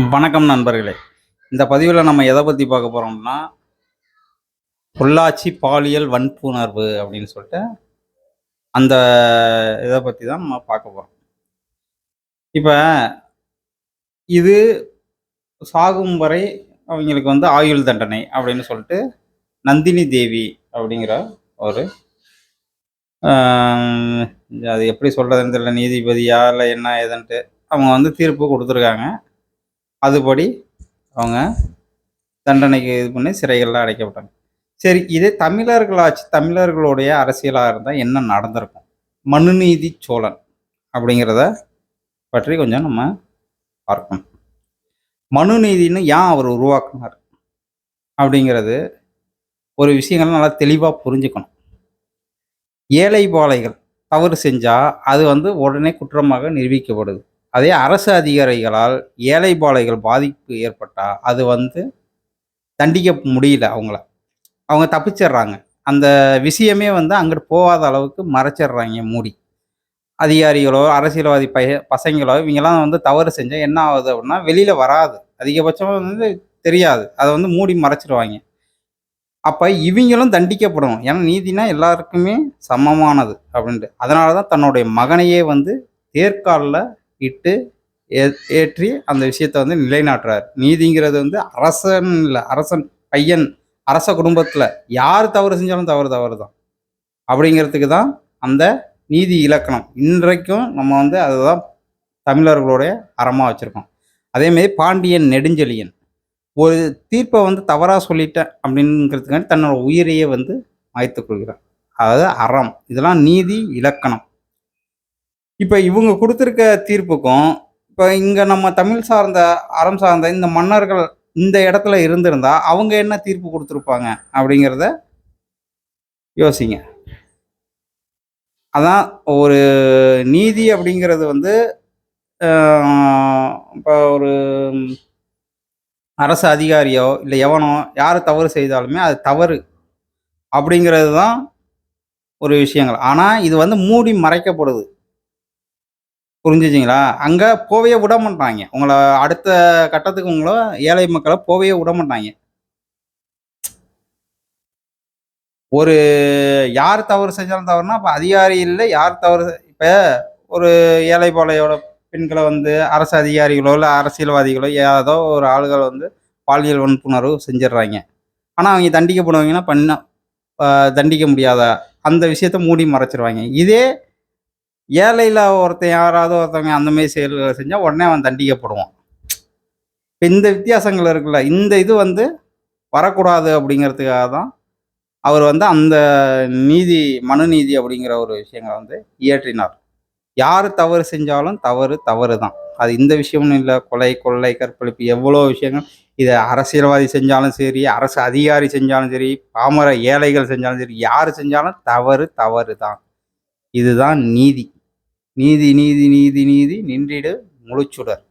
வணக்கம் நண்பர்களே. இந்த பதிவில் நம்ம எதை பற்றி பார்க்க போகிறோம்னா பொள்ளாச்சி பாலியல் வன்புணர்வு அப்படின்னு சொல்லிட்டு அந்த இதை பற்றி தான் நம்ம பார்க்க போகிறோம் இப்போ இது சாகும் வரை அவங்களுக்கு வந்து ஆயுள் தண்டனை அப்படின்னு சொல்லிட்டு நந்தினி தேவி அப்படிங்கிற ஒரு அது எப்படி சொல்கிறதுன்னு தெரியல நீதிபதியா இல்லை என்ன ஏதுன்ட்டு அவங்க வந்து தீர்ப்பு கொடுத்துருக்காங்க. அதுபடி அவங்க தண்டனைக்கு இது பண்ணி சிறைகளில் அடைக்கப்பட்டாங்க. சரி இதே தமிழர்களாச்சு தமிழர்களுடைய அரசியலாக இருந்தால் என்ன நடந்திருக்கும்? மனுநீதி சோழன் அப்படிங்கிறத பற்றி கொஞ்சம் நம்ம பார்க்கணும். மனுநீதின்னு ஏன் அவர் உருவாக்குனார்? அப்படிங்கிறது ஒரு விஷயங்கள் நல்லா தெளிவாக புரிஞ்சுக்கணும். ஏழை பாலைகள் தவறு செஞ்சால் அது வந்து உடனே குற்றமாக நிரூபிக்கப்படுது. அதே அரசு அதிகாரிகளால் ஏழை பாலைகள் பாதிப்பு ஏற்பட்டால் அது வந்து தண்டிக்க முடியல அவங்கள. அவங்க தப்பிச்சிடுறாங்க. அந்த விஷயமே வந்து அங்கிட்டு போகாத அளவுக்கு மறைச்சிடுறாங்க மூடி. அதிகாரிகளோ அரசியல்வாதி பய பசங்களோ இவங்கெல்லாம் வந்து தவறு செஞ்சால் என்ன ஆகுது அப்படின்னா வெளியில் வராது. அதிகபட்சம் வந்து தெரியாது. அதை வந்து மூடி மறைச்சிடுவாங்க அப்போ இவங்களும் தண்டிக்கப்படணும். ஏன்னா நீதினா எல்லாருக்குமே சமமானது அப்படின்ட்டு. அதனால தான் தன்னுடைய மகனையே வந்து தேர்காலில் இட்டு ஏ- ஏற்றி அந்த விஷயத்தை வந்து நிலைநாட்டுறார். நீதிங்கிறது வந்து அரசன் இல்லை அரசன் பையன் அரச குடும்பத்தில் யார் தவறு செஞ்சாலும் தவறு தவறு தான். அப்படிங்கிறதுக்கு தான் அந்த நீதி இலக்கணம். இன்றைக்கும் நம்ம வந்து அதுதான் தமிழர்களுடைய அறமாக வச்சுருக்கோம். அதேமாரி பாண்டியன் நெடுஞ்செழியன். ஒரு தீர்ப்பை வந்து தவறாக சொல்லிட்டேன் அப்படிங்கிறதுக்காண்டி தன்னோட உயிரையே வந்து மாய்த்து கொள்கிறான் அதாவது அறம். இதெல்லாம் நீதி இலக்கணம். இப்போ இவங்க கொடுத்துருக்க தீர்ப்புக்கும் இப்போ இங்கே நம்ம தமிழ் சார்ந்த அறம் சார்ந்த இந்த மன்னர்கள் இந்த இடத்துல இருந்திருந்தா அவங்க என்ன தீர்ப்பு கொடுத்துருப்பாங்க அப்படிங்கிறத யோசிங்க. அதான் ஒரு நீதி அப்படிங்கிறது வந்து இப்போ ஒரு அரசு அதிகாரியோ இல்லை எவனோ யார் தவறு செய்தாலுமே அது தவறு அப்படிங்கிறது தான் ஒரு விஷயங்கள். ஆனால் இது வந்து மூடி மறைக்கப்படுது. புரிஞ்சுச்சிங்களா அங்கே போவே விட மாட்டாங்க. உங்களை அடுத்த கட்டத்துக்கு உங்களை ஏழை மக்களை போவே விட மாட்டாங்க. ஒரு யார் தவறு செஞ்சாலும் தவறுனா இப்போ அதிகாரி இல்லை யார் தவறு இப்போ ஒரு ஏழை போலையோட பெண்களை வந்து அரசு அதிகாரிகளோ இல்லை அரசியல்வாதிகளோ ஏதோ ஒரு ஆளுகள் வந்து பாலியல் வன்புணர்வு செஞ்சிடுறாங்க. ஆனால் அவங்க தண்டிக்கப்படுவாங்கன்னா பண்ண தண்டிக்க முடியாத அந்த விஷயத்த மூடி மறைச்சிருவாங்க. இதே ஏழையில் ஒருத்தன் யாராவது ஒருத்தவங்க அந்த மாதிரி செயல்களை செஞ்சால் உடனே அவன் தண்டிக்கப்படுவான். இப்போ இந்த வித்தியாசங்கள் இருக்குல்ல இந்த இது வந்து வரக்கூடாது அப்படிங்கிறதுக்காக தான் அவர் வந்து அந்த நீதி மனு நீதி அப்படிங்கிற ஒரு விஷயங்களை வந்து இயற்றினார். யார் தவறு செஞ்சாலும் தவறு தவறு தான். அது இந்த விஷயம்னு இல்லை கொலை கொள்ளை கற்பழிப்பு எவ்வளோ விஷயங்கள். இதை அரசியல்வாதி செஞ்சாலும் சரி அரசு அதிகாரி செஞ்சாலும் சரி பாமர ஏழைகள் செஞ்சாலும் சரி யார் செஞ்சாலும் தவறு தவறு தான். இதுதான் நீதி. நீதி நீதி நீதி நீதி நின்றிடு முழுச்சுடர்.